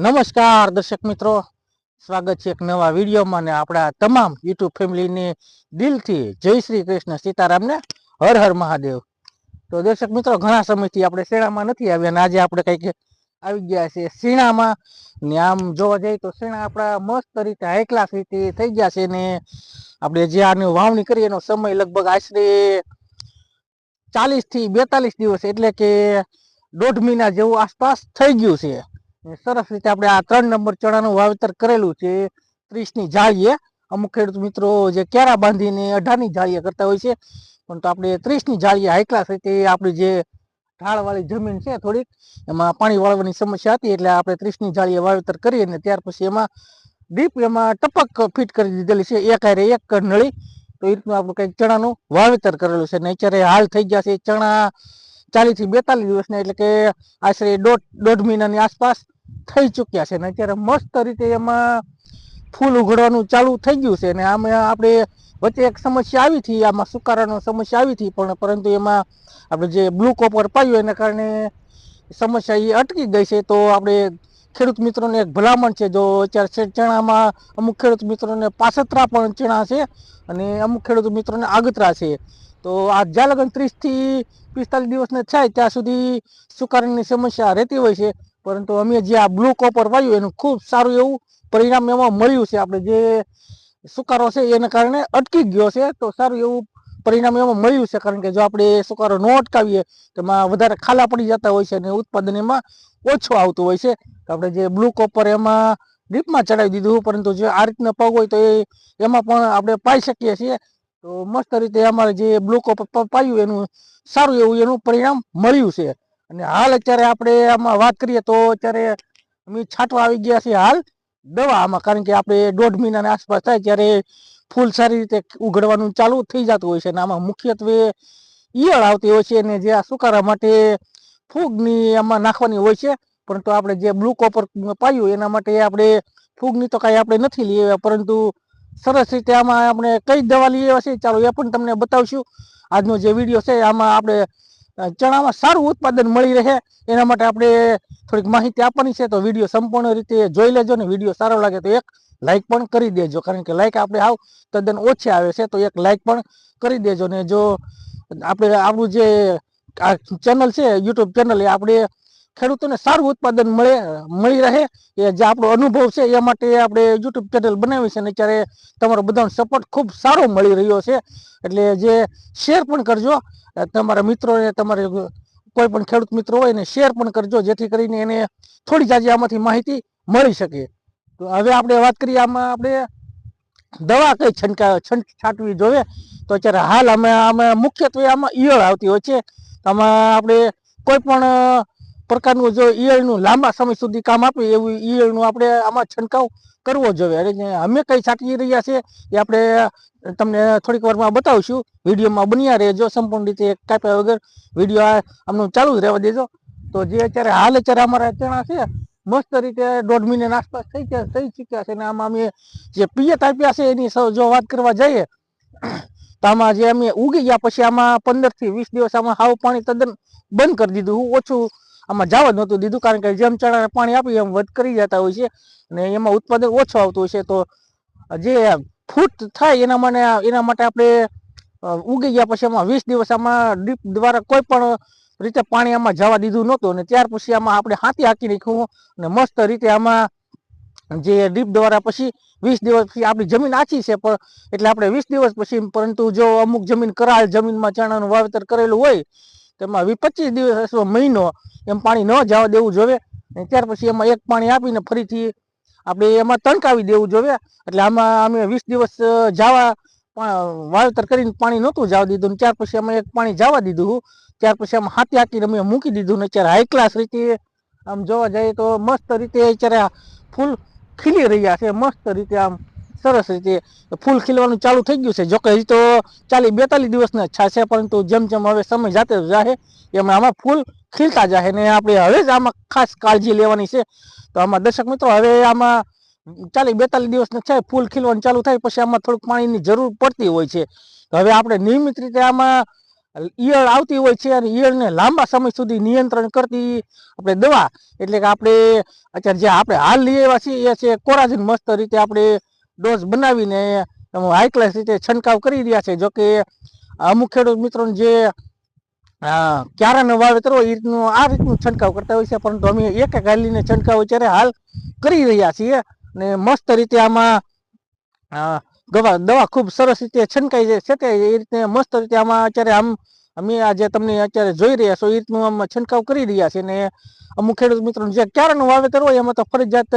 નમસ્કાર, દર્શક મિત્રો. સ્વાગત છે એક નવા વિડીયોમાં ને આપણા તમામ યુટ્યુબ ફેમિલીની દિલથી જય શ્રી કૃષ્ણ સીતારામને હર હર મહાદેવ. તો દર્શક મિત્રો, ઘણા સમયથી આપણે શેણામાં નથી આવ્યા અને આજે આપણે કંઈક આવી ગયા છે શીણામાં. ને આમ જોવા જઈએ તો શીણા આપણા મસ્ત રીતે હાઈ રીતે થઈ ગયા છે ને આપણે જે આની વાવણી કરીએ એનો સમય લગભગ આશરે ચાલીસથી બેતાલીસ દિવસ એટલે કે દોઢ મહિના જેવું આસપાસ થઈ ગયું છે. સરસ રીતે આપણે આ ત્રણ નંબર ચણાનું વાવેતર કરેલું છે. ત્રીસની જાળીએ. અમુક ખેડૂત મિત્રો જે કેરા બાંધીને અઢારની જાળીએ કરતા હોય છે. પણ તો આપણે ત્રીસની જાળીએ હાઈ ક્લાસ રીતે આપણી જે ઢાળવાળી જમીન છે થોડીક, એમાં પાણી વાળવાની સમસ્યા હતી એટલે આપણે ત્રીસની જાળીએ વાવેતર કરીએ અને ત્યાર પછી એમાં ડીપ એમાં ટપક ફિટ કરી દીધેલી છે. એક આરે એક નળી. તો એ રીતનું આપણું કંઈક ચણાનું વાવેતર કરેલું છે. ને અત્યારે હાલ થઈ ગયા છે ચણા ચાલીસથી બેતાલીસ દિવસના, એટલે કે આશરે દોઢ દોઢ મહિનાની આસપાસ થઈ ચૂક્યા છે. ને અત્યારે મસ્ત રીતે એમાં ફૂલ ઉઘડવાનું ચાલુ થઈ ગયું છે. ને આમાં આપણે વચ્ચે એક સમસ્યા આવી હતી, આમાં સુકારાનો સમસ્યા આવી હતી, પણ પરંતુ એમાં આપણે જે બ્લુ કોપર પાયું એના કારણે સમસ્યા એ અટકી ગઈ છે. તો આપણે ખેડૂત મિત્રોને એક ભલામણ છે. જો અત્યારે ચણામાં અમુક ખેડૂત મિત્રોને પાસતરા પણ ચણા છે અને અમુક ખેડૂત મિત્રોને આગતરા છે. તો આ જ્યાં લગન ત્રીસથી પિસ્તાલીસ દિવસને થાય, ત્યાં સુધી સુકારાની સમસ્યા રહેતી હોય છે. પરંતુ અમે જે આ બ્લુ કોપર વાયું એનું ખૂબ સારું એવું પરિણામ એમાં મળ્યું છે. આપણે જે સુકારો છે, એને કારણે અટકી ગયો છે, તો સારું એવું પરિણામ એમાં મળ્યું છે. કારણ કે જો આપણે સુકારો ન અટકાવીએ, તો એમાં વધારે ખાલા પડી જતા હોય છે અને ઉત્પાદન એમાં ઓછું આવતું હોય છે. આપણે જે બ્લુ કોપર એમાં ડીપમાં ચડાવી દીધું, પરંતુ જે આ રીતના પગ હોય તો એ, એમાં પણ આપણે પાઈ શકીએ છીએ. તો મસ્ત રીતે અમારે જે બ્લોકો પાયું એનું, સારું એવું એનું પરિણામ મળ્યું છે. અને હાલ અત્યારે આપણે આમાં વાત કરીએ તો અત્યારે અમે છાંટવા આવી ગયા છીએ હાલ દવા આમાં, કારણ કે આપણે દોઢ મહિનાની આસપાસ થાય ત્યારે ફૂલ સારી રીતે ઉઘડવાનું ચાલુ થઈ જતું હોય છે. અને આમાં મુખ્યત્વે ઈયળ આવતી હોય છે અને જે આ સુકારા માટે ફૂગની આમાં નાખવાની હોય છે. પરંતુ આપણે જે બ્લુ કોપર પાયું એના માટે આપણે ફૂગની તો કાંઈ આપણે નથી લઈ પરંતુ સરસ રીતે આમાં આપણે કઈ દવા લઈએ હશે ચાલો એ પણ તમને બતાવશું. આજનો જે વીડિયો છે આમાં આપણે ચણામાં સારું ઉત્પાદન મળી રહે એના માટે આપણે થોડીક માહિતી આપવાની છે. તો વીડિયો સંપૂર્ણ રીતે જોઈ લેજો ને વીડિયો સારો લાગે તો એક લાઇક પણ કરી દેજો. કારણ કે લાઇક આપણે આવ તદ્દન ઓછી આવે છે તો એક લાઇક પણ કરી દેજો ને જો આપણે આપણું જે આ ચેનલ છે, યુટ્યુબ ચેનલ એ આપણે ખેડૂતોને સારું ઉત્પાદન મળે, મળી રહે. એ જે આપણો અનુભવ છે, એ માટે આપણે યુટ્યુબ ચેનલ બનાવી છે અને અત્યારે તમારો બધાનો સપોર્ટ ખૂબ સારો મળી રહ્યો છે. એટલે જે શેર પણ કરજો. તમારા મિત્રોને, તમારે કોઈ પણ ખેડૂત મિત્રો હોય એને શેર પણ કરજો, જેથી કરીને એને થોડી જાજી આમાંથી માહિતી મળી શકે. તો હવે આપણે વાત કરીએ, આમાં આપણે દવા કઈ છંટકા, છંટ છાંટવી જોઈએ? તો અત્યારે હાલ અમે અમે મુખ્યત્વે આમાં ઈયળ આવતી હોય છે. આમાં આપણે કોઈ પણ પ્રકારનું જો ઈયળનું લાંબા સમય સુધી કામ આપે, એવું ઈયળનું આપણે આમાં છંટકાવ કરવો જોઈએ. અને અમે કઈ છાંટી રહ્યા છે એ આપણે તમને થોડીક વારમાં બતાવીશું. વિડીયોમાં બન્યા રહેજો સંપૂર્ણ રીતે કાપ્યા વગર. વીડિયો આમનું ચાલુ જ રહેવા દેજો. તો જે અત્યારે હાલ અત્યારે અમારા ચણા છે, મસ્ત રીતે દોઢ મહિનાની આસપાસ થઈ ગયા, થઈ ચૂક્યા છે. અને આમાં અમે જે પિયત આપ્યા છે એની જો વાત કરવા જઈએ, તો આમાં જે અમે ઉગી ગયા પછી આમાં પંદરથી વીસ દિવસ આમાં હાવ પાણી તદ્દન બંધ કરી દીધું. ઓછું આમાં જવા નહોતું દીધું કારણ કે જેમ ચણાને પાણી આપ્યું એમ વધ કરી જતા હોય છે અને એમાં ઉત્પાદન ઓછું આવતું હોય છે. તો જે ફૂટ થાય એના માટે એના માટે આપણે ઉગી ગયા પછી આમાં વીસ દિવસ આમાં ડીપ દ્વારા કોઈ પણ રીતે પાણી આમાં જવા દીધું નહોતું અને ત્યાર પછી આમાં આપણે હાથી હાકી નાખ્યું અને મસ્ત રીતે આમાં જે ડીપ દ્વારા પછી વીસ દિવસ પછી આપણી જમીન આછી છે પણ એટલે આપણે વીસ દિવસ પછી, પરંતુ જો અમુક જમીન કરાળ જમીનમાં ચણાનું વાવેતર કરેલું હોય તેમાં વીસ પચીસ દિવસ અથવા મહિનો એમ પાણી ન જવા દેવું જોઈએ અને ત્યાર પછી એમાં એક પાણી આપીને ફરીથી આપણે એમાં તણકાવી દેવું જોઈએ એટલે આમાં અમે વીસ દિવસ જવા વાવેતર કરીને પાણી નહોતું જવા દીધું. ત્યાર પછી અમે એક પાણી જવા દીધું ત્યાર પછી આમ હાથી હાકીને અમે મૂકી દીધું. ને અત્યારે હાઈ ક્લાસ રીતે આમ જોવા જઈએ તો મસ્ત રીતે અત્યારે ફૂલ ખીલી રહ્યા છે. મસ્ત રીતે આમ સરસ રીતે ફૂલ ખીલવાનું ચાલુ થઈ ગયું છે. જોકે હજી તો ચાલી બેતાલીસ દિવસના છા છે, પરંતુ જેમ જેમ હવે સમય જાતે જાહે, એમ આમાં ફૂલ ખીલતા જાહે ને આપણે હવે જ આમાં ખાસ કાળજી લેવાની છે. તો આમાં દર્શક મિત્રો, હવે આમાં ચાલી બેતાલીસ દિવસના છે, ફૂલ ખીલવાનું ચાલુ થાય પછી આમાં થોડુંક પાણીની જરૂર પડતી હોય છે. હવે આપણે નિયમિત રીતે આમાં ઈયળ આવતી હોય છે અને ઈયળને લાંબા સમય સુધી નિયંત્રણ કરતી આપણે દવા, એટલે કે આપણે અત્યારે જે આપણે હાલ લઈ આવ્યા છીએ, એ છે કોરાજન મસ્ત રીતે આપણે ડોઝ બનાવીને હાઈ ક્લાસ રીતે છંટકાવ કરી રહ્યા છે. જોકે અમુક ખેડૂત મિત્રોને જે ક્યારાનું વાવેતર હોય એ રીતનું આ રીતનું છંટકાવ કરતા હોય છે. પરંતુ અમે એક હાલીને છંટકાવ અત્યારે હાલ કરી રહ્યા છીએ અને મસ્ત રીતે આમાં દવા ખૂબ સરસ રીતે છંટકાઈ છટાય એ રીતે મસ્ત રીતે આમાં અત્યારે આમ અમે આજે તમને અત્યારે જોઈ રહ્યા છો એ રીતનું આમ છંટકાવ કરી રહ્યા છે ને અમુક ખેડૂત મિત્રો જે ક્યારેનું વાવેતર હોય એમાં તો ફરજિયાત,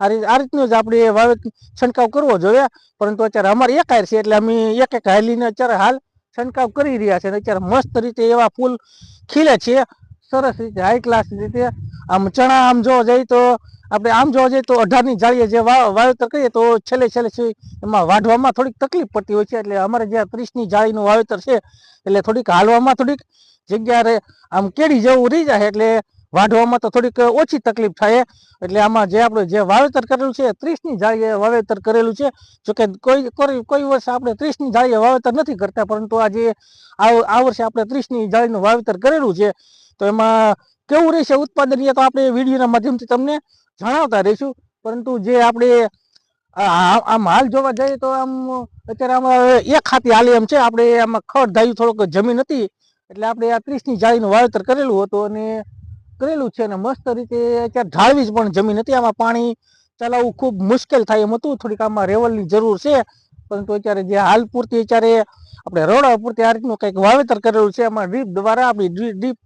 આ રીત, આ રીતનું જ આપણે વાવેતર છંટકાવ કરવો જોઈએ. પરંતુ અત્યારે અમારે એક હાર છે, એટલે અમે એક એક હાલીને અત્યારે હાલ છંટકાવ કરી રહ્યા છે અને અત્યારે મસ્ત રીતે એવા ફૂલ ખીલે છે. સરસ રીતે હાઈ ક્લાસ રીતે આમ ચણા આમ જોવા જઈએ તો આપણે આમ જોવા જઈએ તો અઢારની જાળીએ જે વાવેતર કરીએ તો છેલ્લે છેલ્લે સુધી એમાં વાઢવામાં થોડીક તકલીફ પડતી હોય છે. એટલે અમારે જે ત્રીસની જાળીનું વાવેતર છે, એટલે થોડીક હાલવામાં થોડીક જગ્યા આમ કેડી જેવું રહી જાય એટલે વાઢવામાં તો થોડીક ઓછી તકલીફ થાય. એટલે આમાં જે આપણે જે વાવેતર કરેલું છે ત્રીસની જાળીએ વાવેતર કરેલું છે. જોકે કોઈ કોઈ વર્ષે આપણે ત્રીસની જાળીએ વાવેતર નથી કરતા, પરંતુ આજે આ વર્ષે આપણે ત્રીસની જાળીનું વાવેતર કરેલું છે, તો એમાં કેવું રહેશે ઉત્પાદન એ તો આપણે વિડીયોના માધ્યમથી તમને જણાવતા રહીશું. પરંતુ જે આપણે આમ હાલ જોવા જઈએ તો આમ અત્યારે આમાં એક હાથી હાલી એમ છે. આપણે આમાં ખડ ધાયું થોડુંક જમીન હતી. એટલે આપણે આ ત્રીસની જાળીનું વાવેતર કરેલું હતું અને કરેલું છે અને મસ્ત રીતે અત્યારે ઢાળવી જ પણ જમીન હતી. આમાં પાણી ચલાવવું ખૂબ મુશ્કેલ થાય એમ હતું. થોડીક આમાં રેવલની જરૂર છે. પરંતુ અત્યારે જે હાલ પૂરતી અત્યારે આપણે રોડા પૂરતી આ રીતનું કંઈક વાવેતર કરેલું છે. એમાં ડ્રીપ દ્વારા આપણી ડ્રીપ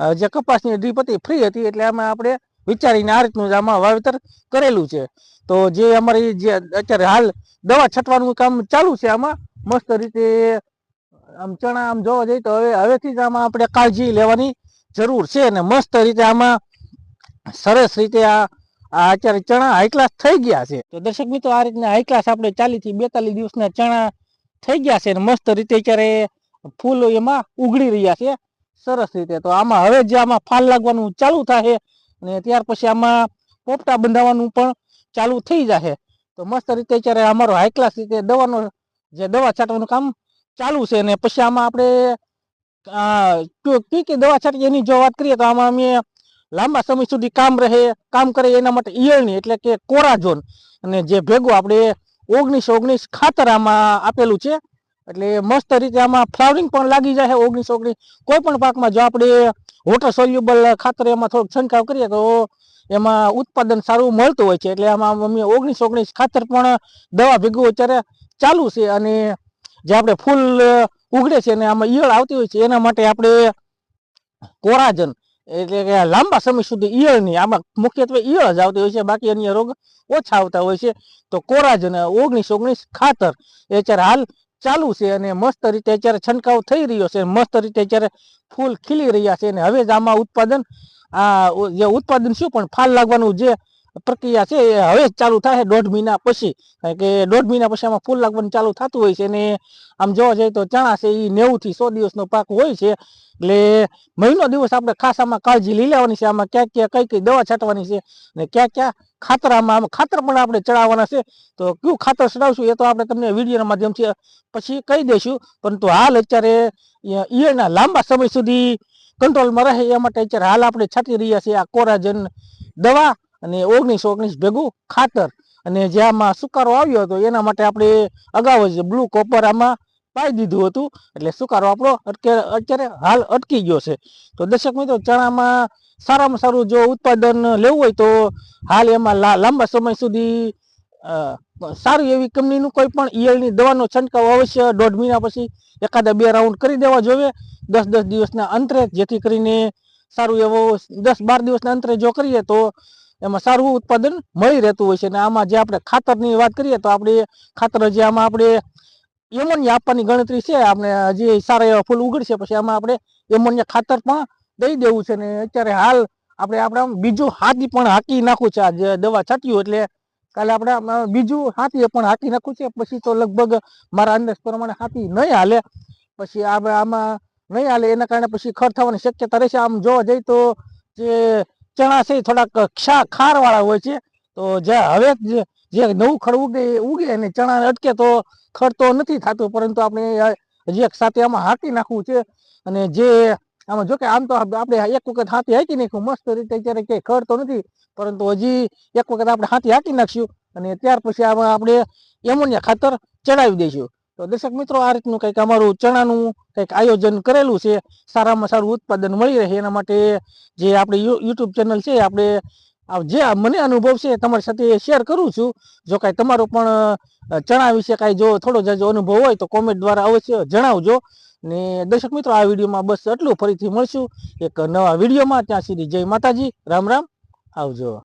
જે કપાસની ડ્રીપ હતી ફ્રી હતી એટલે આમાં આપણે વિચારીને આ રીતનું આમાં વાવેતર કરેલું છે. તો જે અમારી જે અત્યારે હાલ દવા છટવાનું કામ ચાલુ છે આમાં, મસ્ત રીતે આમ ચણા આમ જોવા જઈએ તો હવે, હવેથી જ આમાં આપણે કાળજી લેવાની જરૂર છે અને મસ્ત રીતે આમાં સરસ રીતે આ આ અત્યારે ચણા હાઈ ક્લાસ થઈ ગયા છે. તો દર્શક મિત્રો, આ રીતના હાઈ ક્લાસ આપણે ચાલીસથી બેતાલીસ દિવસના ચણા થઈ ગયા છે અને મસ્ત રીતે અત્યારે ફૂલ એમાં ઉગડી રહ્યા છે. સરસ રીતે. તો આમાં હવે જે આમાં ફાલ લાગવાનું ચાલુ થાય અને ત્યાર પછી આમાં પોપટા બંધાવવાનું પણ ચાલુ થઈ જશે તો મસ્ત રીતે અત્યારે અમારો હાઈ ક્લાસ રીતે દવાનો જે દવા છાંટવાનું કામ ચાલુ છે અને પછી આમાં આપણે કઈ કઈ દવા છાંટીએ એની જો વાત કરીએ તો આમાં અમે લાંબા સમય સુધી કામ રહે, કામ કરે એના માટે ઈયળની એટલે કે કોરાઝોન અને જે ભેગું આપણે ઓગણીસ ઓગણીસ ખાતર આમાં આપેલું છે એટલે મસ્ત રીતે આમાં ફ્લાવરિંગ પણ લાગી જાય ઓગણીસ ઓગણીસ. કોઈ પણ પાકમાં જો આપણે વોટર સોલ્યુબલ ખાતર એમાં થોડોક છંટકાવ કરીએ તો એમાં ઉત્પાદન સારું મળતું હોય છે. એટલે આમાં અમે ઓગણીસ ઓગણીસ ખાતર પણ દવા ભેગું અત્યારે ચાલુ છે અને જે આપણે ફૂલ ઉગડે છે અને આમાં ઈયળ આવતી હોય છે, એના માટે આપણે કોરાજન એટલે કે લાંબા સમય સુધી ઈયળની આમાં મુખ્યત્વે ઈયળ જ આવતી હોય છે, બાકી અન્ય રોગ ઓછા આવતા હોય છે. તો કોરાજન ઓગણીસ ઓગણીસ ખાતર. એ અત્યારે હાલ ચાલુ છે અને મસ્ત રીતે અત્યારે છંટકાવ થઈ રહ્યો છે. મસ્ત રીતે અત્યારે ફૂલ ખીલી રહ્યા છે અને હવે જ આમાં ઉત્પાદન, આ જે ઉત્પાદન શું પણ ફાલ લાગવાનું જે પ્રક્રિયા છે એ હવે જ ચાલુ થાય દોઢ મહિના પછી. કે દોઢ મહિના પછી આમાં ફૂલ લાગવાનું ચાલુ થતું હોય છે અને આમ જોવા જઈએ તો ચણા છે એ નેવુંથી સો દિવસનો પાક હોય છે. એટલે મહિનો દિવસ આપણે ખાસ આમાં કાળજી લઈ લેવાની છે. આમાં ક્યાં ક્યાં કઈ કઈ દવા છાંટવાની છે અને ક્યાં ક્યાં ખાતર આમાં ખાતર પણ આપણે ચડાવવાના છે. તો કયું ખાતર ચડાવશું એ તો આપણે તમને વિડીયોના માધ્યમથી પછી કહી દઈશું. પરંતુ હાલ અત્યારે ઈયળના લાંબા સમય સુધી કંટ્રોલમાં રહે એ માટે અત્યારે હાલ આપણે છાંટી રહ્યા છીએ આ કોરાજન દવા. અને ઓગણીસો ઓગણીસ ભેગું ખાતર. અને જે આમાં સુકારો આવ્યો હતો, એના માટે આપણે અગાઉ જ બ્લુ કોપર આમાં પાઈ દીધું હતું. એટલે સુકારો આપણો અટકે, અત્યારે હાલ અટકી ગયો છે. તો દર્શક મિત્રો, ચણામાં સારામાં સારું જો ઉત્પાદન લેવું હોય તો હાલ એમાં લાંબા સમય સુધી સારી એવી કંપનીનું કોઈ પણ ઈયળની દવાનો છંટકાવ અવશ્ય દોઢ મહિના પછી એકાદા બે રાઉન્ડ કરી દેવા જોઈએ. દસ દસ દિવસના અંતરે, જેથી કરીને સારું એવો દસ, બાર દિવસના અંતરે જો કરીએ તો એમાં સારું ઉત્પાદન મળી રહેતું હોય છે. અને આમાં જે આપણે ખાતરની વાત કરીએ તો આપણે ખાતર જે આમાં આપણે એમોનિયા આપવાની ગણતરી છે. આપણે હજી સારા એવા ફૂલ ઉગડશે પછી આમાં આપણે એમોનિયા ખાતર પણ દઈ દેવું છે. ને અત્યારે હાલ આપણે આપણે આમ બીજું હાથી પણ હાકી નાખવું છે. આ જે દવા છાંટ્યું એટલે કાલે આપણે બીજું હાથી પણ હાકી નાખવું છે. પછી તો લગભગ મારા અંદાજ પ્રમાણે હાથી નહીં હાલે. પછી આપણે આમાં નહીં હાલે. એના કારણે પછી ખર થવાની શક્યતા રહેશે. આમ જોવા જઈએ તો જે ચણા છે થોડાક ક્ષા ખારવાળા હોય છે. તો જે હવે જે- નવું ખડ ઉગે ઉગે અને ચણા અટકે તો ખડ તો નથી થતું, પરંતુ આપણે હજી એક સાથે આમાં હાંકી નાખવું છે. અને જે આમાં જોકે આમ તો આપણે એક વખત હાથી હાંકી નાખ્યું, મસ્ત રીતે અત્યારે ક્યાંય ખડ તો નથી, પરંતુ હજી એક વખત આપણે હાથી હાંકી નાખશું. અને ત્યાર પછી આમાં આપણે એમોનિયા ખાતર ચડાવી દઈશું. તો દર્શક મિત્રો, આ રીતનું કંઈક અમારું ચણાનું કંઈક આયોજન કરેલું છે. સારામાં સારું ઉત્પાદન મળી રહે એના માટે જે આપણી યુટ્યુબ ચેનલ છે, આપણે જે મને અનુભવ છે તમારી સાથે શેર કરું છું. જો કાંઈ તમારો પણ ચણા વિશે કાંઈ જો થોડો જાજો અનુભવ હોય તો કોમેન્ટ દ્વારા અવશ્ય જણાવજો. ને દર્શક મિત્રો, આ વિડીયોમાં બસ એટલું ફરીથી મળશું એક નવા વિડીયોમાં. ત્યાં સુધી જય માતાજી. રામ રામ. આવજો.